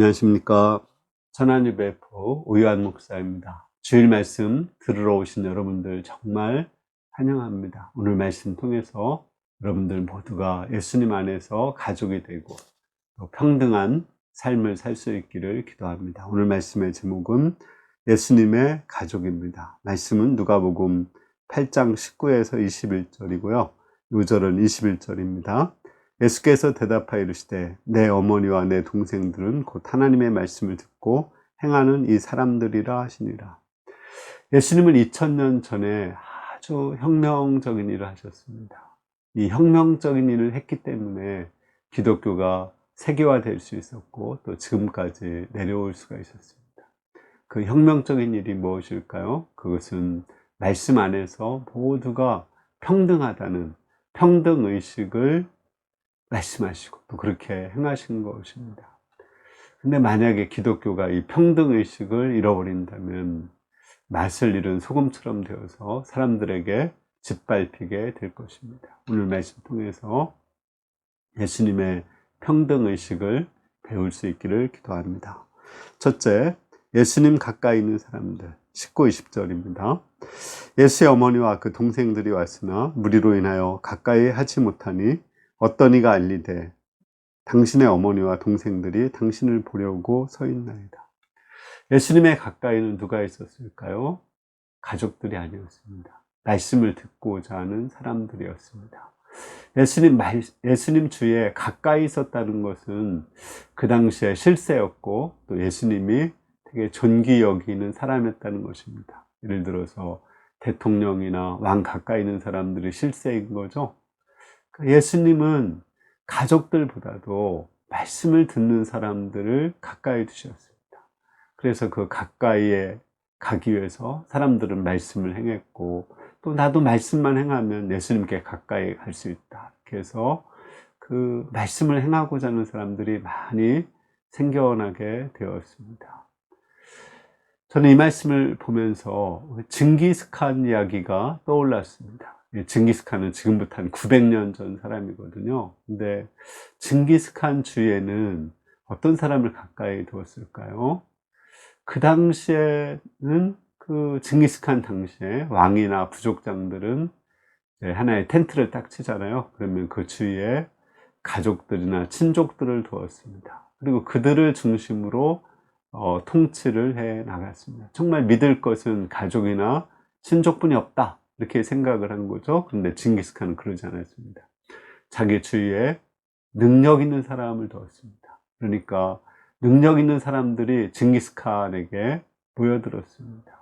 안녕하십니까. 천안유 배포 오유한 목사입니다. 주일 말씀 들으러 오신 여러분들 정말 환영합니다. 오늘 말씀 통해서 여러분들 모두가 예수님 안에서 가족이 되고 또 평등한 삶을 살 수 있기를 기도합니다. 오늘 말씀의 제목은 예수님의 가족입니다. 말씀은 누가복음 8장 19에서 21절이고요. 6절은 21절입니다. 예수께서 대답하여 이르시되 내 어머니와 내 동생들은 곧 하나님의 말씀을 듣고 행하는 이 사람들이라 하시니라. 예수님은 2000년 전에 아주 혁명적인 일을 하셨습니다. 이 혁명적인 일을 했기 때문에 기독교가 세계화될 수 있었고 또 지금까지 내려올 수가 있었습니다. 그 혁명적인 일이 무엇일까요? 그것은 말씀 안에서 모두가 평등하다는 평등 의식을 말씀하시고 또 그렇게 행하신 것입니다. 근데 만약에 기독교가 이 평등 의식을 잃어버린다면 맛을 잃은 소금처럼 되어서 사람들에게 짓밟히게 될 것입니다. 오늘 말씀 통해서 예수님의 평등 의식을 배울 수 있기를 기도합니다. 첫째, 예수님 가까이 있는 사람들. 19, 20절입니다. 예수의 어머니와 그 동생들이 왔으나 무리로 인하여 가까이 하지 못하니 어떤 이가 알리되 당신의 어머니와 동생들이 당신을 보려고 서 있나이다. 예수님의 가까이는 누가 있었을까요? 가족들이 아니었습니다. 말씀을 듣고자 하는 사람들이었습니다. 예수님 말, 예수님 주위에 가까이 있었다는 것은 그 당시에 실세였고 또 예수님이 되게 존귀 여기는 사람이었다는 것입니다. 예를 들어서 대통령이나 왕 가까이 있는 사람들이 실세인 거죠. 예수님은 가족들보다도 말씀을 듣는 사람들을 가까이 두셨습니다. 그래서 그 가까이에 가기 위해서 사람들은 말씀을 행했고 또 나도 말씀만 행하면 예수님께 가까이 갈 수 있다. 그래서 그 말씀을 행하고자 하는 사람들이 많이 생겨나게 되었습니다. 저는 이 말씀을 보면서 증기스칸 이야기가 떠올랐습니다. 징기스칸은 지금부터 한 900년 전 사람이거든요. 근데 징기스칸 주에는 어떤 사람을 가까이 두었을까요? 그 당시에는 그 징기스칸 당시에 왕이나 부족장들은 하나의 텐트를 딱 치잖아요. 그러면 그 주위에 가족들이나 친족들을 두었습니다. 그리고 그들을 중심으로 어, 통치를 해 나갔습니다. 정말 믿을 것은 가족이나 친족뿐이 없다. 이렇게 생각을 한 거죠. 그런데 징기스칸은 그러지 않았습니다. 자기 주위에 능력 있는 사람을 두었습니다. 그러니까 능력 있는 사람들이 징기스칸에게 모여들었습니다.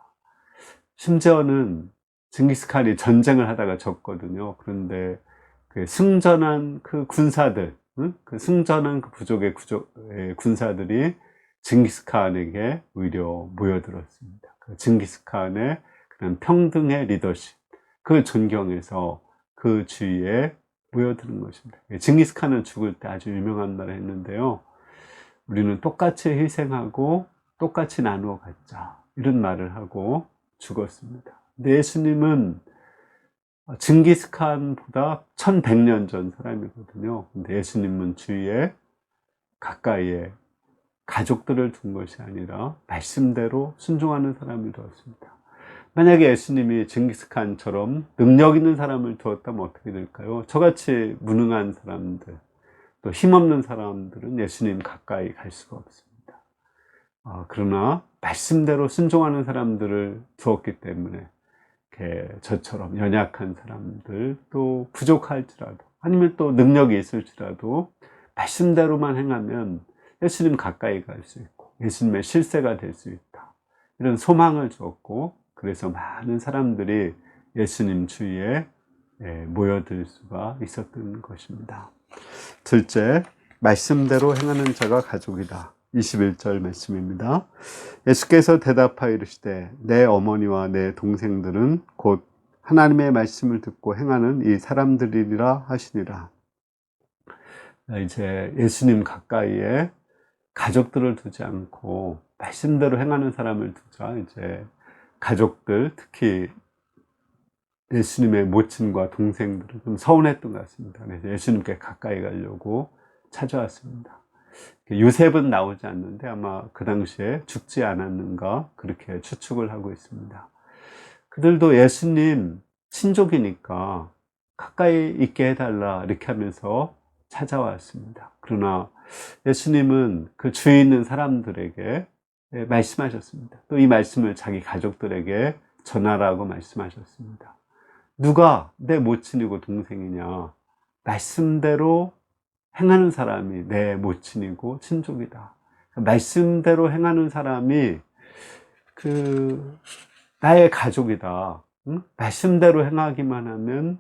심지어는 징기스칸이 전쟁을 하다가 졌거든요. 그런데 그 승전한 그 군사들, 그 승전한 그 부족의 군사들이 징기스칸에게 오히려 모여들었습니다. 그 징기스칸의 그런 평등의 리더십, 그 존경에서 그 주위에 모여드는 것입니다. 징기스칸은 죽을 때 아주 유명한 말을 했는데요. 우리는 똑같이 희생하고 똑같이 나누어 갖자. 이런 말을 하고 죽었습니다. 근데 예수님은 징기스칸보다 1100년 전 사람이거든요. 근데 예수님은 주위에 가까이에 가족들을 둔 것이 아니라 말씀대로 순종하는 사람을 두었습니다. 만약에 예수님이 징기스칸처럼 능력 있는 사람을 두었다면 어떻게 될까요? 저같이 무능한 사람들, 또 힘없는 사람들은 예수님 가까이 갈 수가 없습니다. 어, 그러나 말씀대로 순종하는 사람들을 두었기 때문에 저처럼 연약한 사람들, 또 부족할지라도, 아니면 또 능력이 있을지라도 말씀대로만 행하면 예수님 가까이 갈 수 있고 예수님의 실세가 될 수 있다. 이런 소망을 주었고 그래서 많은 사람들이 예수님 주위에 예, 모여들 수가 있었던 것입니다. 둘째, 말씀대로 행하는 자가 가족이다. 21절 말씀입니다. 예수께서 대답하여 이르시되 내 어머니와 내 동생들은 곧 하나님의 말씀을 듣고 행하는 이 사람들이라 하시니라. 이제 예수님 가까이에 가족들을 두지 않고 말씀대로 행하는 사람을 두자. 이제 가족들, 특히 예수님의 모친과 동생들은 좀 서운했던 것 같습니다. 그래서 예수님께 가까이 가려고 찾아왔습니다. 요셉은 나오지 않는데 아마 그 당시에 죽지 않았는가 그렇게 추측을 하고 있습니다. 그들도 예수님 친족이니까 가까이 있게 해달라 이렇게 하면서 찾아왔습니다. 그러나 예수님은 그 주위 있는 사람들에게 말씀하셨습니다. 또 이 말씀을 자기 가족들에게 전하라고 말씀하셨습니다. 누가 내 모친이고 동생이냐? 말씀대로 행하는 사람이 내 모친이고 친족이다. 말씀대로 행하는 사람이 그 나의 가족이다. 응? 말씀대로 행하기만 하면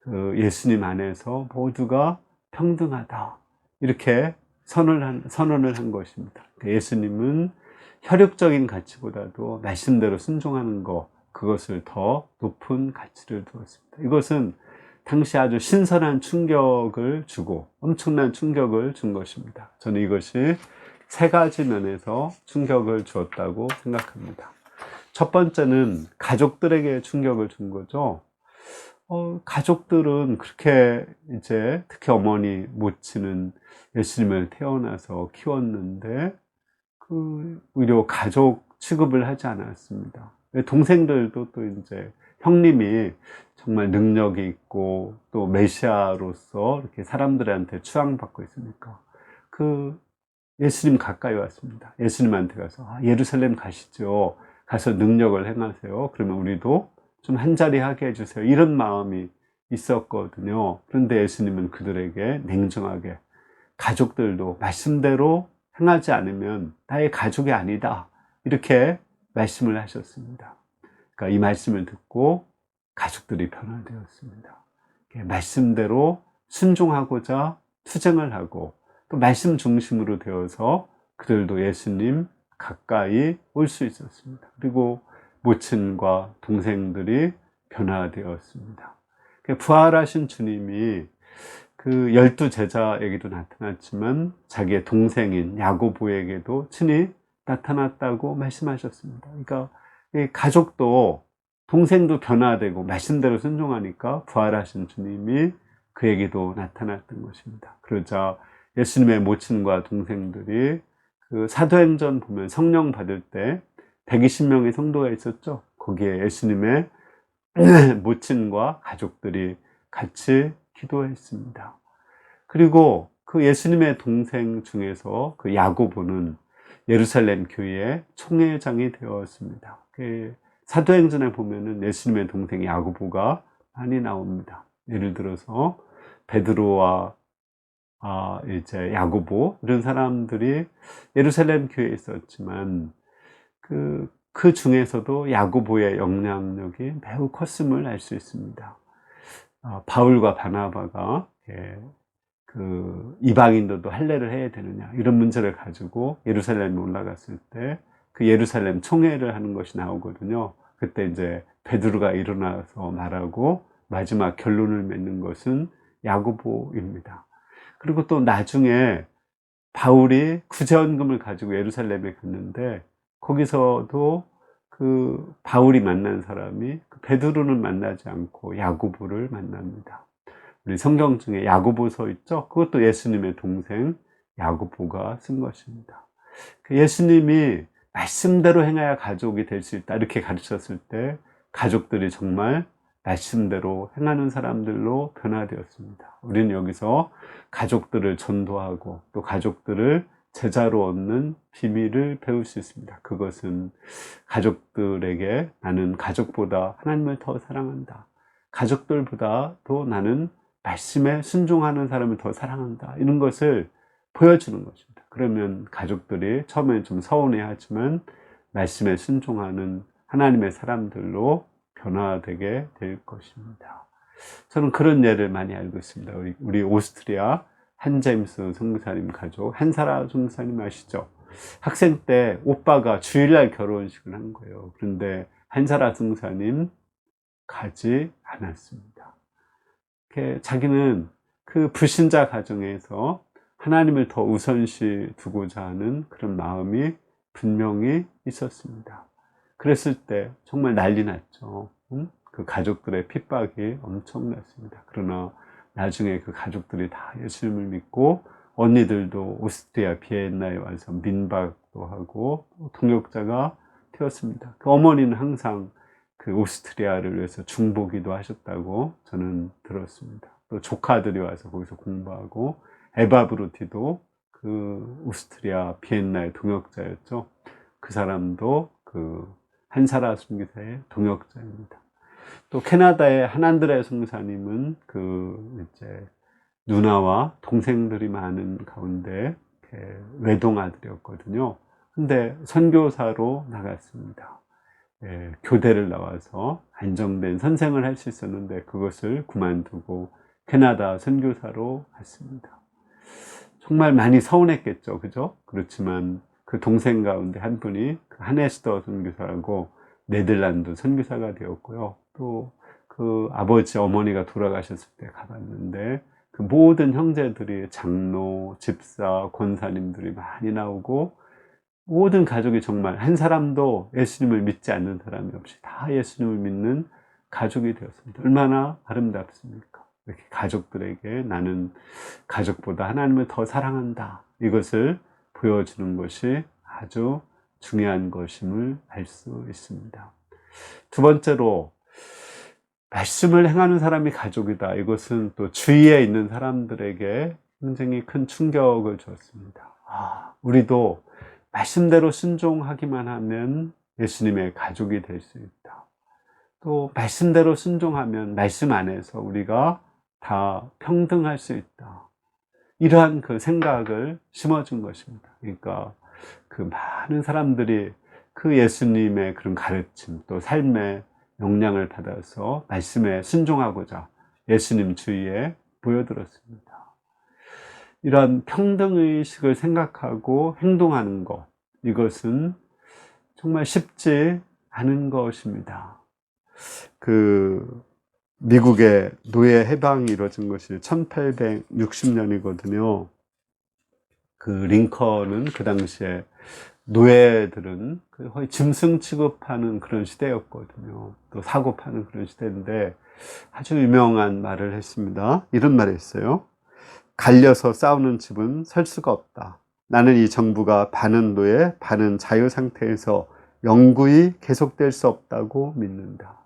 그 예수님 안에서 모두가 평등하다. 이렇게 선언을 한, 선언을 한 것입니다. 그러니까 예수님은 혈육적인 가치보다도 말씀대로 순종하는 것, 그것을 더 높은 가치를 두었습니다. 이것은 당시 아주 신선한 충격을 주고 엄청난 충격을 준 것입니다. 저는 이것이 세 가지 면에서 충격을 주었다고 생각합니다. 첫 번째는 가족들에게 충격을 준 거죠. 어, 가족들은 그렇게 이제 특히 어머니 모친은 예수님을 태어나서 키웠는데 그 오히려 가족 취급을 하지 않았습니다. 동생들도 또 이제 형님이 정말 능력이 있고 또 메시아로서 이렇게 사람들한테 추앙받고 있으니까 그 예수님 가까이 왔습니다. 예수님한테 가서 아, 예루살렘 가시죠. 가서 능력을 행하세요. 그러면 우리도 좀 한자리 하게 해주세요. 이런 마음이 있었거든요. 그런데 예수님은 그들에게 냉정하게 가족들도 말씀대로 행하지 않으면 나의 가족이 아니다. 이렇게 말씀을 하셨습니다. 그러니까 이 말씀을 듣고 가족들이 변화되었습니다. 말씀대로 순종하고자 투쟁을 하고 또 말씀 중심으로 되어서 그들도 예수님 가까이 올 수 있었습니다. 그리고 모친과 동생들이 변화되었습니다. 부활하신 주님이 그 열두 제자에게도 나타났지만 자기의 동생인 야고보에게도 친히 나타났다고 말씀하셨습니다. 그러니까 가족도 동생도 변화되고 말씀대로 순종하니까 부활하신 주님이 그에게도 나타났던 것입니다. 그러자 예수님의 모친과 동생들이 그 사도행전 보면 성령 받을 때 120명의 성도가 있었죠. 거기에 예수님의 모친과 가족들이 같이 기도했습니다. 그리고 그 예수님의 동생 중에서 그 야고보는 예루살렘 교회의 총회장이 되었습니다. 그 사도행전에 보면은 예수님의 동생 야고보가 많이 나옵니다. 예를 들어서 베드로와 아, 이제 야고보 이런 사람들이 예루살렘 교회에 있었지만 그, 그 중에서도 야고보의 영향력이 매우 컸음을 알 수 있습니다. 아, 바울과 바나바가 예, 그 이방인들도 할례를 해야 되느냐 이런 문제를 가지고 예루살렘에 올라갔을 때 그 예루살렘 총회를 하는 것이 나오거든요. 그때 이제 베드로가 일어나서 말하고 마지막 결론을 맺는 것은 야고보입니다. 그리고 또 나중에 바울이 구제원금을 가지고 예루살렘에 갔는데 거기서도 그 바울이 만난 사람이 그 베드로는 만나지 않고 야고보를 만납니다. 우리 성경 중에 야고보서 있죠? 그것도 예수님의 동생 야고보가 쓴 것입니다. 그 예수님이 말씀대로 행해야 가족이 될 수 있다 이렇게 가르쳤을 때 가족들이 정말 말씀대로 행하는 사람들로 변화되었습니다. 우리는 여기서 가족들을 전도하고 또 가족들을 제자로 얻는 비밀을 배울 수 있습니다. 그것은 가족들에게 나는 가족보다 하나님을 더 사랑한다. 가족들보다도 나는 말씀에 순종하는 사람을 더 사랑한다. 이런 것을 보여주는 것입니다. 그러면 가족들이 처음에 좀 서운해 하지만 말씀에 순종하는 하나님의 사람들로 변화되게 될 것입니다. 저는 그런 예를 많이 알고 있습니다. 우리, 우리 오스트리아 한제임스 성사님 가족 한사라 성사님 아시죠? 학생 때 오빠가 주일날 결혼식을 한 거예요. 그런데 한사라 성사님 가지 않았습니다. 자기는 그 불신자 가정에서 하나님을 더 우선시 두고자 하는 그런 마음이 분명히 있었습니다. 그랬을 때 정말 난리 났죠. 응? 그 가족들의 핍박이 엄청났습니다. 그러나 나중에 그 가족들이 다 예수님을 믿고 언니들도 오스트리아 비엔나에 와서 민박도 하고 동역자가 되었습니다. 그 어머니는 항상 그 오스트리아를 위해서 중보기도 하셨다고 저는 들었습니다. 또 조카들이 와서 거기서 공부하고 에바 브루티도 그 오스트리아 비엔나의 동역자였죠. 그 사람도 그 한사라 순교사의 동역자입니다. 또 캐나다의 한안드레 성사님은 그 이제 누나와 동생들이 많은 가운데 외동 아들이었거든요. 근데 선교사로 나갔습니다. 예, 교대를 나와서 안정된 선생을 할 수 있었는데 그것을 그만두고 캐나다 선교사로 갔습니다. 정말 많이 서운했겠죠, 그죠? 그렇지만 그 동생 가운데 한 분이 그 하네스터 선교사라고 네덜란드 선교사가 되었고요. 또 그 아버지 어머니가 돌아가셨을 때 가봤는데 그 모든 형제들이 장로, 집사, 권사님들이 많이 나오고 모든 가족이 정말 한 사람도 예수님을 믿지 않는 사람이 없이 다 예수님을 믿는 가족이 되었습니다. 얼마나 아름답습니까? 이렇게 가족들에게 나는 가족보다 하나님을 더 사랑한다. 이것을 보여주는 것이 아주 중요한 것임을 알 수 있습니다. 두 번째로 말씀을 행하는 사람이 가족이다. 이것은 또 주위에 있는 사람들에게 굉장히 큰 충격을 주었습니다. 아, 우리도 말씀대로 순종하기만 하면 예수님의 가족이 될 수 있다. 또 말씀대로 순종하면 말씀 안에서 우리가 다 평등할 수 있다. 이러한 그 생각을 심어준 것입니다. 그러니까 그 많은 사람들이 그 예수님의 그런 가르침 또 삶의 영향을 받아서 말씀에 순종하고자 예수님 주위에 보여들었습니다. 이런 평등의식을 생각하고 행동하는 것, 이것은 정말 쉽지 않은 것입니다. 그, 미국의 노예 해방이 이루어진 것이 1860년이거든요. 그 링컨은 그 당시에 노예들은 거의 짐승 취급하는 그런 시대였거든요. 또 사고 파는 그런 시대인데 아주 유명한 말을 했습니다. 이런 말을 했어요. 갈려서 싸우는 집은 설 수가 없다. 나는 이 정부가 반은 노예, 반은 자유 상태에서 영구히 계속될 수 없다고 믿는다.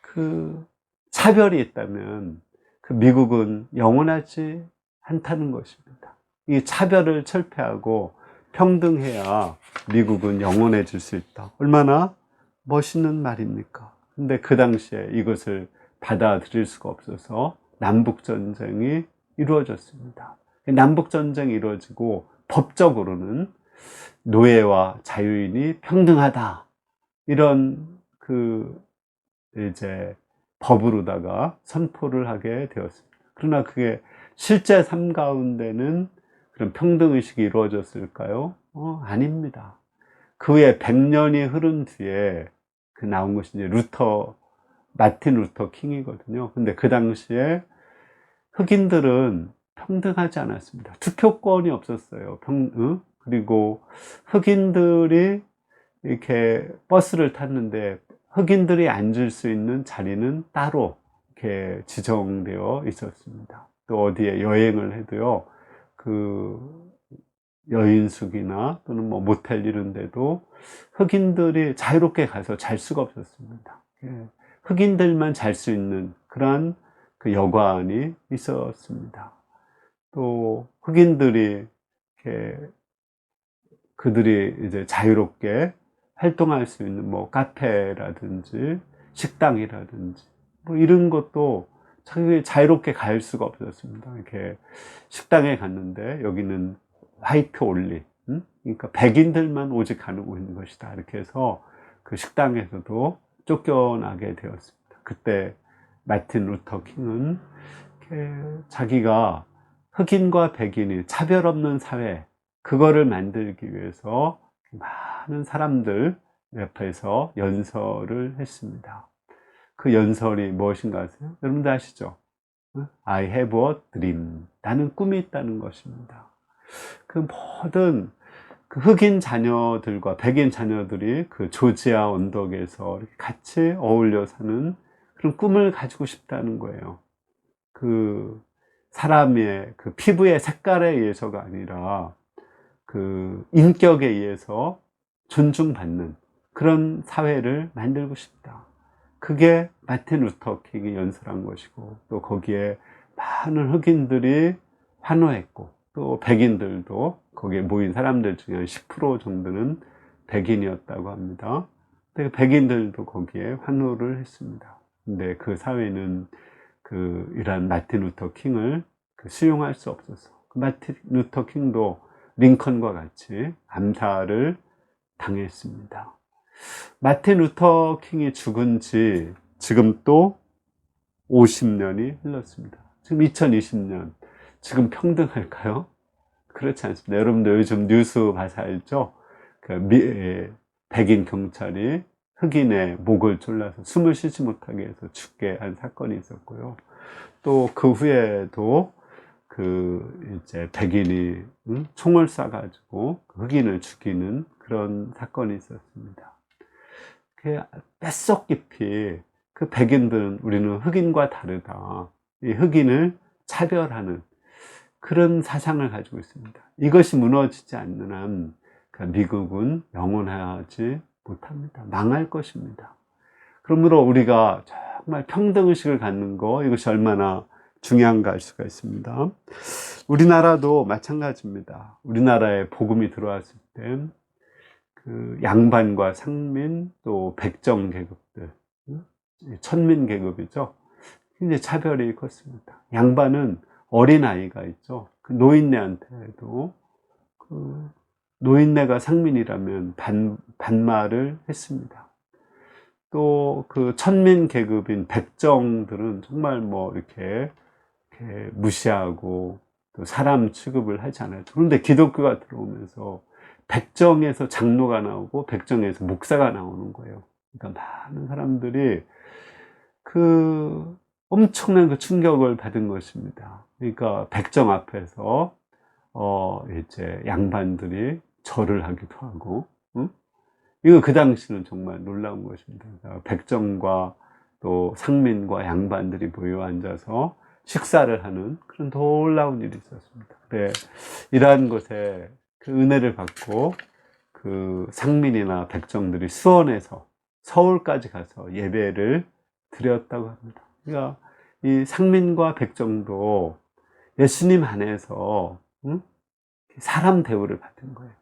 그 차별이 있다면 그 미국은 영원하지 않다는 것입니다. 이 차별을 철폐하고 평등해야 미국은 영원해질 수 있다. 얼마나 멋있는 말입니까? 근데 그 당시에 이것을 받아들일 수가 없어서 남북전쟁이 이루어졌습니다. 남북전쟁이 이루어지고 법적으로는 노예와 자유인이 평등하다. 이런 그 이제 법으로다가 선포를 하게 되었습니다. 그러나 그게 실제 삶 가운데는 그런 평등의식이 이루어졌을까요? 어, 아닙니다. 그 후에 100년이 흐른 뒤에 그 나온 것이 이제 루터, 마틴 루터 킹이거든요. 근데 그 당시에 흑인들은 평등하지 않았습니다. 투표권이 없었어요. 평, 응? 그리고 흑인들이 이렇게 버스를 탔는데 흑인들이 앉을 수 있는 자리는 따로 이렇게 지정되어 있었습니다. 또 어디에 여행을 해도요, 그 여인숙이나 또는 뭐 모텔 이런 데도 흑인들이 자유롭게 가서 잘 수가 없었습니다. 예, 흑인들만 잘 수 있는 그러한 그 여관이 있었습니다. 또 흑인들이 그들이 이제 자유롭게 활동할 수 있는 뭐 카페라든지 식당이라든지 뭐 이런 것도 자기 자유롭게 갈 수가 없었습니다. 이렇게 식당에 갔는데 여기는 화이트 올리, 응? 그러니까 백인들만 오직 가는 있는 것이다. 이렇게 해서 그 식당에서도 쫓겨나게 되었습니다. 그때 마틴 루터 킹은 자기가 흑인과 백인이 차별 없는 사회, 그거를 만들기 위해서 많은 사람들 옆에서 연설을 했습니다. 그 연설이 무엇인가 아세요? 여러분들 아시죠? I have a dream. 나는 꿈이 있다는 것입니다. 그 모든 그 흑인 자녀들과 백인 자녀들이 그 조지아 언덕에서 같이 어울려 사는 그런 꿈을 가지고 싶다는 거예요. 그 사람의 그 피부의 색깔에 의해서가 아니라 그 인격에 의해서 존중받는 그런 사회를 만들고 싶다. 그게 마틴 루터 킹이 연설한 것이고 또 거기에 많은 흑인들이 환호했고 또 백인들도 거기에 모인 사람들 중에 한 10% 정도는 백인이었다고 합니다. 근데 백인들도 거기에 환호를 했습니다. 근데 그 사회는 그 이러한 마틴 루터 킹을 그 수용할 수 없어서 그 마틴 루터 킹도 링컨과 같이 암살을 당했습니다. 마틴 루터 킹이 죽은 지 지금 또 50년이 흘렀습니다. 지금 2020년. 지금 평등할까요? 그렇지 않습니다. 여러분들 요즘 뉴스 봐서 알죠? 그 미, 에, 백인 경찰이 흑인의 목을 졸라서 숨을 쉬지 못하게 해서 죽게 한 사건이 있었고요. 또 그 후에도 그 이제 백인이 응? 총을 쏴가지고 흑인을 죽이는 그런 사건이 있었습니다. 그 뼛속 깊이 그 백인들은 우리는 흑인과 다르다. 이 흑인을 차별하는 그런 사상을 가지고 있습니다. 이것이 무너지지 않는 한그 미국은 영원하지 못합니다. 망할 것입니다. 그러므로 우리가 정말 평등의식을 갖는 거 이것이 얼마나 중요한가 알 수가 있습니다. 우리나라도 마찬가지입니다. 우리나라에 복음이 들어왔을 때 그 양반과 상민 또 백정 계급들 천민 계급이죠. 굉장히 차별이 컸습니다. 양반은 어린 아이가 있죠. 그 노인네한테도 그 노인네가 상민이라면 반, 반말을 했습니다. 또 그 천민 계급인 백정들은 정말 뭐 이렇게, 이렇게 무시하고 또 사람 취급을 하지 않아요. 그런데 기독교가 들어오면서 백정에서 장로가 나오고 백정에서 목사가 나오는 거예요. 그러니까 많은 사람들이 그 엄청난 그 충격을 받은 것입니다. 그러니까 백정 앞에서 어 이제 양반들이 절을 하기도 하고, 응? 이거 그 당시는 정말 놀라운 것입니다. 그러니까 백정과 또 상민과 양반들이 모여 앉아서 식사를 하는 그런 놀라운 일이 있었습니다. 그래, 이러한 것에 그 은혜를 받고 그 상민이나 백정들이 수원에서 서울까지 가서 예배를 드렸다고 합니다. 그러니까 이 상민과 백정도 예수님 안에서 응? 사람 대우를 받은 거예요.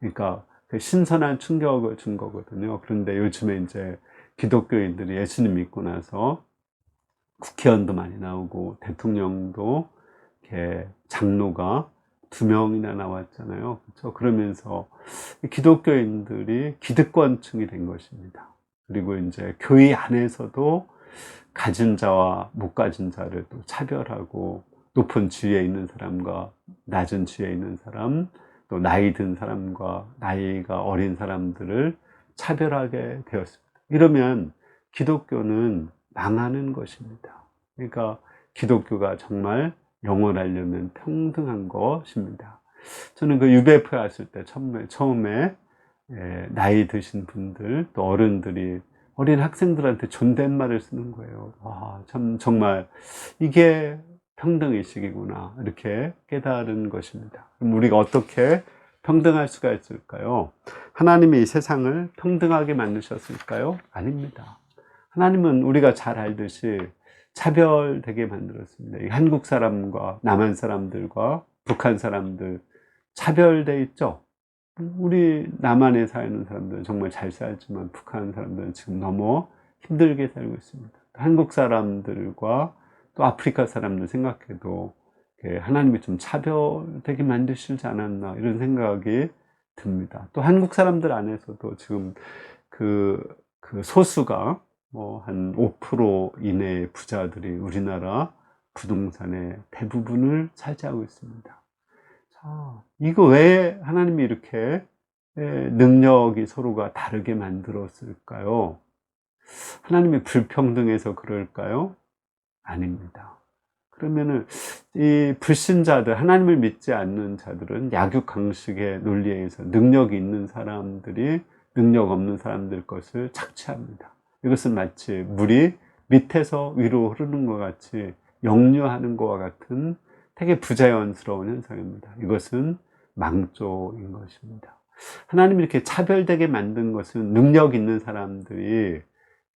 그러니까 그 신선한 충격을 준 거거든요. 그런데 요즘에 이제 기독교인들이 예수님 믿고 나서 국회의원도 많이 나오고 대통령도 장로가 두 명이나 나왔잖아요. 그렇죠? 그러면서 기독교인들이 기득권층이 된 것입니다. 그리고 이제 교회 안에서도 가진 자와 못 가진 자를 또 차별하고 높은 지위에 있는 사람과 낮은 지위에 있는 사람, 또 나이 든 사람과 나이가 어린 사람들을 차별하게 되었습니다. 이러면 기독교는 망하는 것입니다. 그러니까 기독교가 정말 영원하려면 평등한 것입니다. 저는 그 UBF에 왔을 때 처음에, 처음에 예, 나이 드신 분들, 또 어른들이 어린 학생들한테 존댓말을 쓰는 거예요. 와, 참, 정말, 이게 평등의식이구나. 이렇게 깨달은 것입니다. 그럼 우리가 어떻게 평등할 수가 있을까요? 하나님이 이 세상을 평등하게 만드셨을까요? 아닙니다. 하나님은 우리가 잘 알듯이 차별되게 만들었습니다. 한국 사람과 남한 사람들과 북한 사람들 차별돼 있죠? 우리 남한에 사는 사람들은 정말 잘 살지만 북한 사람들은 지금 너무 힘들게 살고 있습니다. 한국 사람들과 또 아프리카 사람들 생각해도 하나님이 좀 차별되게 만드시지 않았나 이런 생각이 듭니다. 또 한국 사람들 안에서도 지금 그, 그 소수가 뭐 한 5% 이내의 부자들이 우리나라 부동산의 대부분을 차지하고 있습니다. 자, 이거 왜 하나님이 이렇게 능력이 서로가 다르게 만들었을까요? 하나님이 불평등해서 그럴까요? 아닙니다. 그러면은 이 불신자들, 하나님을 믿지 않는 자들은 약육강식의 논리에 의해서 능력이 있는 사람들이 능력 없는 사람들 것을 착취합니다. 이것은 마치 물이 밑에서 위로 흐르는 것 같이 역류하는 것과 같은 되게 부자연스러운 현상입니다. 이것은 망조인 것입니다. 하나님이 이렇게 차별되게 만든 것은 능력 있는 사람들이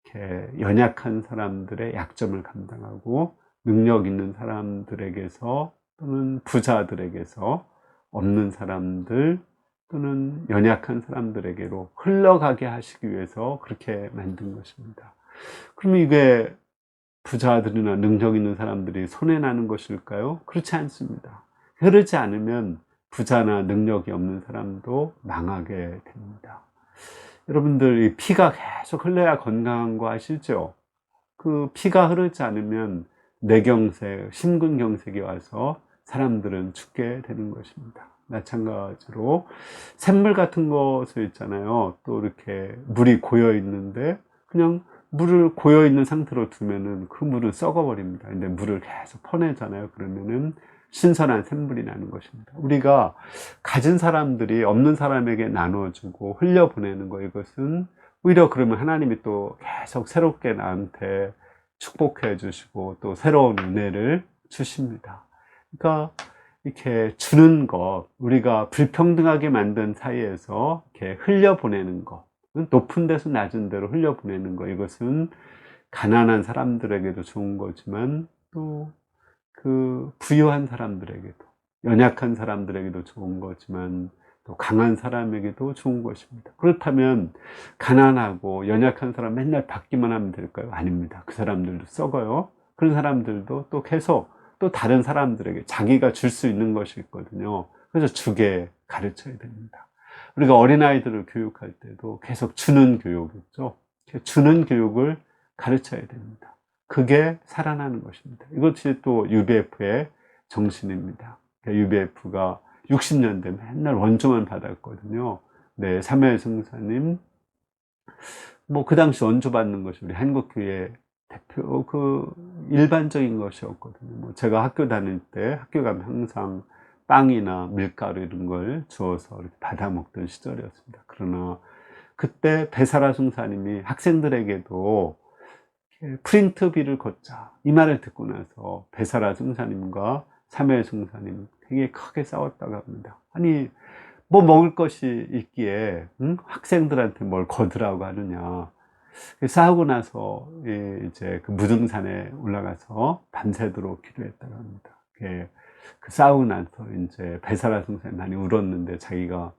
이렇게 연약한 사람들의 약점을 감당하고 능력 있는 사람들에게서 또는 부자들에게서 없는 사람들 또는 연약한 사람들에게로 흘러가게 하시기 위해서 그렇게 만든 것입니다. 그러면 이게 부자들이나 능력 있는 사람들이 손해나는 것일까요? 그렇지 않습니다. 흐르지 않으면 부자나 능력이 없는 사람도 망하게 됩니다. 여러분들 이 피가 계속 흘러야 건강한 거 아시죠? 그 피가 흐르지 않으면 뇌경색, 심근경색이 와서 사람들은 죽게 되는 것입니다. 마찬가지로 샘물 같은 것을 있잖아요. 또 이렇게 물이 고여 있는데 그냥 물을 고여 있는 상태로 두면은 그 물은 썩어 버립니다. 근데 물을 계속 퍼내잖아요. 그러면은 신선한 샘물이 나는 것입니다. 우리가 가진 사람들이 없는 사람에게 나눠주고 흘려보내는 거 이것은 오히려 그러면 하나님이 또 계속 새롭게 나한테 축복해 주시고 또 새로운 은혜를 주십니다. 그러니까 이렇게 주는 것, 우리가 불평등하게 만든 사이에서 이렇게 흘려보내는 것, 높은 데서 낮은 데로 흘려보내는 것, 이것은 가난한 사람들에게도 좋은 거지만 또 그 부유한 사람들에게도, 연약한 사람들에게도 좋은 거지만 또 강한 사람에게도 좋은 것입니다. 그렇다면 가난하고 연약한 사람 맨날 받기만 하면 될까요? 아닙니다. 그 사람들도 썩어요. 그런 사람들도 또 계속 또 다른 사람들에게 자기가 줄 수 있는 것이 있거든요. 그래서 주게 가르쳐야 됩니다. 우리가 어린아이들을 교육할 때도 계속 주는 교육이죠. 주는 교육을 가르쳐야 됩니다. 그게 살아나는 것입니다. 이것이 또 UBF의 정신입니다. UBF가 60년대 맨날 원조만 받았거든요. 네, 사무엘 성사님. 뭐, 그 당시 원조 받는 것이 우리 한국교회 대표, 그, 일반적인 것이었거든요. 뭐, 제가 학교 다닐 때, 학교 가면 항상 빵이나 밀가루 이런 걸 주어서 받아 먹던 시절이었습니다. 그러나, 그때 배사라 송사님이 학생들에게도 프린트비를 걷자. 이 말을 듣고 나서 배사라 송사님과 사무엘 송사님 되게 크게 싸웠다고 합니다. 아니, 뭐 먹을 것이 있기에 응? 학생들한테 뭘 거두라고 하느냐. 싸우고 나서 이제 그 무등산에 올라가서 밤새도록 기도했다고 합니다. 그 싸우고 나서 이제 배사라 선생님 많이 울었는데 자기가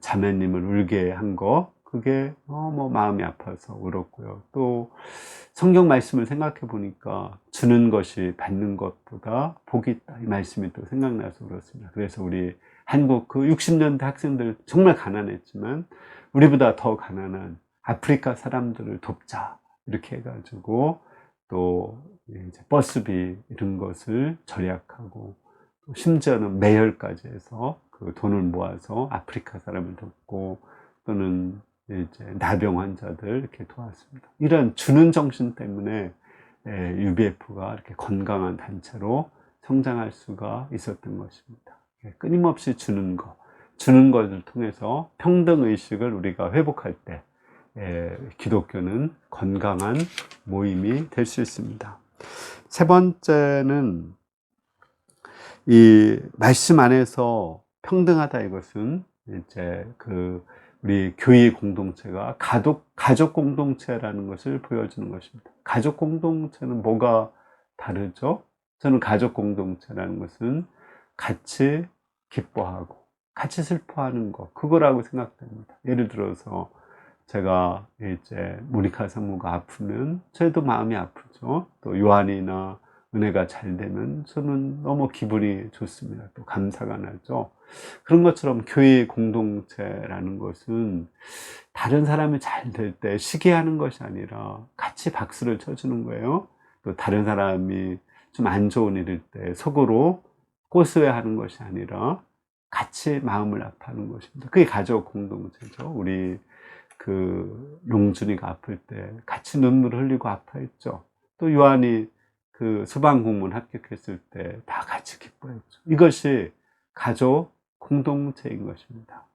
자매님을 울게 한 거, 그게 너무 마음이 아파서 울었고요. 또 성경 말씀을 생각해 보니까 주는 것이 받는 것보다 복이 있다. 이 말씀이 또 생각나서 그렇습니다. 그래서 우리 한국 그 60년대 학생들 정말 가난했지만 우리보다 더 가난한 아프리카 사람들을 돕자. 이렇게 해가지고 또 이제 버스비 이런 것을 절약하고 심지어는 매혈까지 해서 그 돈을 모아서 아프리카 사람을 돕고 또는 이제 나병 환자들 이렇게 도왔습니다. 이런 주는 정신 때문에 UBF가 이렇게 건강한 단체로 성장할 수가 있었던 것입니다. 끊임없이 주는 것, 주는 것을 통해서 평등 의식을 우리가 회복할 때 기독교는 건강한 모임이 될 수 있습니다. 세 번째는 이 말씀 안에서 평등하다 이것은 이제 그 우리 교회 공동체가 가족, 가족 공동체라는 것을 보여주는 것입니다. 가족 공동체는 뭐가 다르죠? 저는 가족 공동체라는 것은 같이 기뻐하고 같이 슬퍼하는 것, 그거라고 생각됩니다. 예를 들어서 제가 이제 모니카 사모가 아프면 저희도 마음이 아프죠. 또 요한이나 은혜가 잘 되면 저는 너무 기분이 좋습니다. 또 감사가 나죠. 그런 것처럼 교회 공동체라는 것은 다른 사람이 잘 될 때 시기하는 것이 아니라 같이 박수를 쳐주는 거예요. 또 다른 사람이 좀 안 좋은 일일 때 속으로 꼬스해하는 것이 아니라 같이 마음을 아파하는 것입니다. 그게 가족 공동체죠. 우리 그 용준이가 아플 때 같이 눈물을 흘리고 아파했죠. 또 요한이 그 수방 공문 합격했을 때 다 같이 기뻐했죠. 이것이 가족 공동체인 것입니다.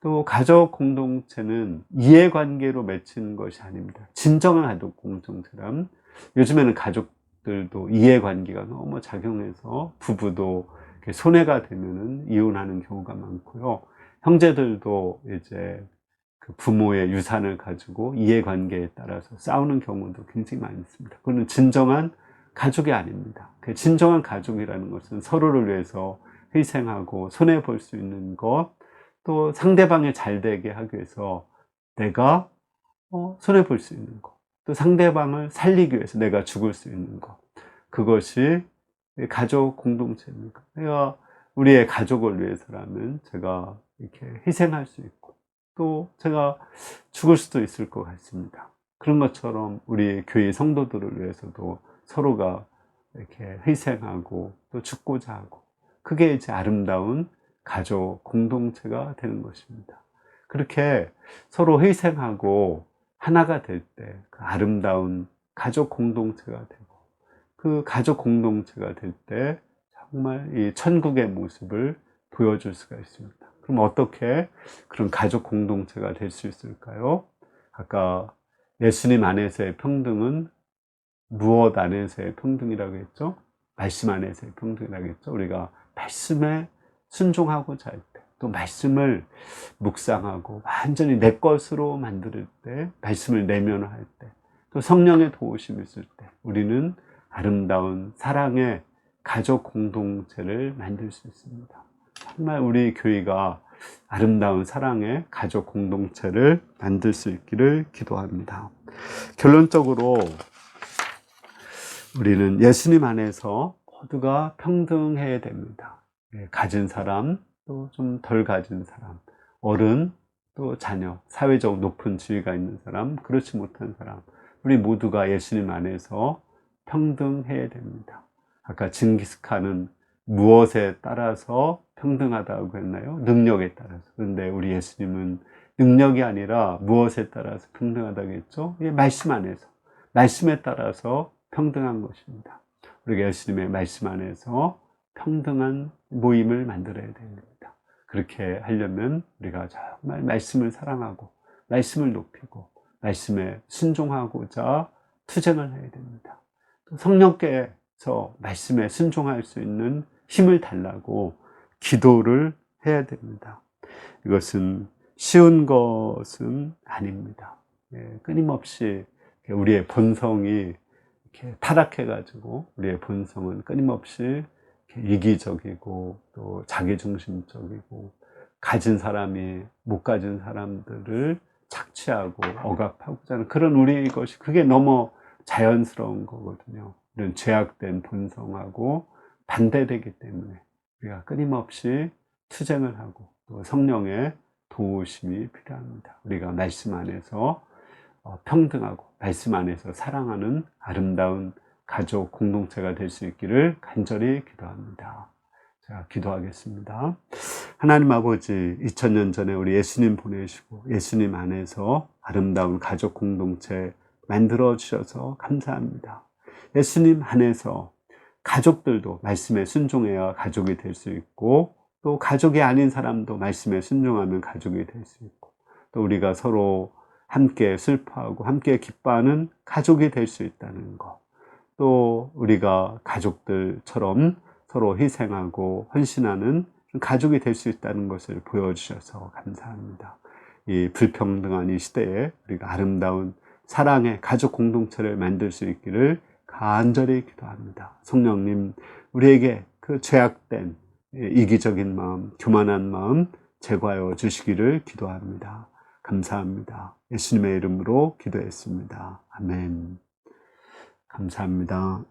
또 가족 공동체는 이해관계로 맺힌 것이 아닙니다. 진정한 가족 공동체란 요즘에는 가족들도 이해관계가 너무 작용해서 부부도 손해가 되면은 이혼하는 경우가 많고요. 형제들도 이제 그 부모의 유산을 가지고 이해관계에 따라서 싸우는 경우도 굉장히 많이 있습니다. 그거는 진정한 가족이 아닙니다. 그 진정한 가족이라는 것은 서로를 위해서 희생하고 손해 볼 수 있는 것, 또 상대방이 잘 되게 하기 위해서 내가 어, 손해 볼 수 있는 것, 또 상대방을 살리기 위해서 내가 죽을 수 있는 것, 그것이 가족 공동체입니다. 내가 우리의 가족을 위해서라면 제가 이렇게 희생할 수 있고, 또 제가 죽을 수도 있을 것 같습니다. 그런 것처럼 우리 교회 성도들을 위해서도 서로가 이렇게 희생하고 또 죽고자 하고, 그게 이제 아름다운 가족 공동체가 되는 것입니다. 그렇게 서로 희생하고 하나가 될 때 그 아름다운 가족 공동체가 되고 그 가족 공동체가 될 때 정말 이 천국의 모습을 보여줄 수가 있습니다. 그럼 어떻게 그런 가족 공동체가 될 수 있을까요? 아까 예수님 안에서의 평등은 무엇 안에서의 평등이라고 했죠? 말씀 안에서의 평등이라고 했죠? 우리가 말씀에 순종하고자 할 때, 또 말씀을 묵상하고 완전히 내 것으로 만들 때, 말씀을 내면할 때, 또 성령의 도우심이 있을 때, 우리는 아름다운 사랑의 가족 공동체를 만들 수 있습니다. 정말 우리 교회가 아름다운 사랑의 가족 공동체를 만들 수 있기를 기도합니다. 결론적으로 우리는 예수님 안에서 모두가 평등해야 됩니다. 예, 가진 사람, 또 좀 덜 가진 사람, 어른, 또 자녀, 사회적 높은 지위가 있는 사람, 그렇지 못한 사람, 우리 모두가 예수님 안에서 평등해야 됩니다. 아까 징기스칸은 무엇에 따라서 평등하다고 했나요? 능력에 따라서. 그런데 우리 예수님은 능력이 아니라 무엇에 따라서 평등하다고 했죠? 예, 말씀 안에서. 말씀에 따라서 평등한 것입니다. 우리가 예수님의 말씀 안에서 평등한 모임을 만들어야 됩니다. 그렇게 하려면 우리가 정말 말씀을 사랑하고 말씀을 높이고 말씀에 순종하고자 투쟁을 해야 됩니다. 성령께 서 말씀에 순종할 수 있는 힘을 달라고 기도를 해야 됩니다. 이것은 쉬운 것은 아닙니다. 예, 끊임없이 우리의 본성이 이렇게 타락해가지고 우리의 본성은 끊임없이 이기적이고 또 자기중심적이고 가진 사람이 못 가진 사람들을 착취하고 억압하고자 하는 그런 우리의 것이 그게 너무 자연스러운 거거든요. 이런 죄악된 본성하고 반대되기 때문에 우리가 끊임없이 투쟁을 하고 또 성령의 도우심이 필요합니다. 우리가 말씀 안에서 어, 평등하고 말씀 안에서 사랑하는 아름다운 가족 공동체가 될 수 있기를 간절히 기도합니다. 제가 기도하겠습니다. 하나님 아버지, 2000년 전에 우리 예수님 보내시고 예수님 안에서 아름다운 가족 공동체 만들어 주셔서 감사합니다. 예수님 안에서 가족들도 말씀에 순종해야 가족이 될 수 있고 또 가족이 아닌 사람도 말씀에 순종하면 가족이 될 수 있고 또 우리가 서로 함께 슬퍼하고 함께 기뻐하는 가족이 될 수 있다는 것. 또 우리가 가족들처럼 서로 희생하고 헌신하는 가족이 될 수 있다는 것을 보여주셔서 감사합니다. 이 불평등한 이 시대에 우리가 아름다운 사랑의 가족 공동체를 만들 수 있기를 간절히 기도합니다. 성령님, 우리에게 그 죄악된 이기적인 마음, 교만한 마음 제거하여 주시기를 기도합니다. 감사합니다. 예수님의 이름으로 기도했습니다. 아멘. 감사합니다.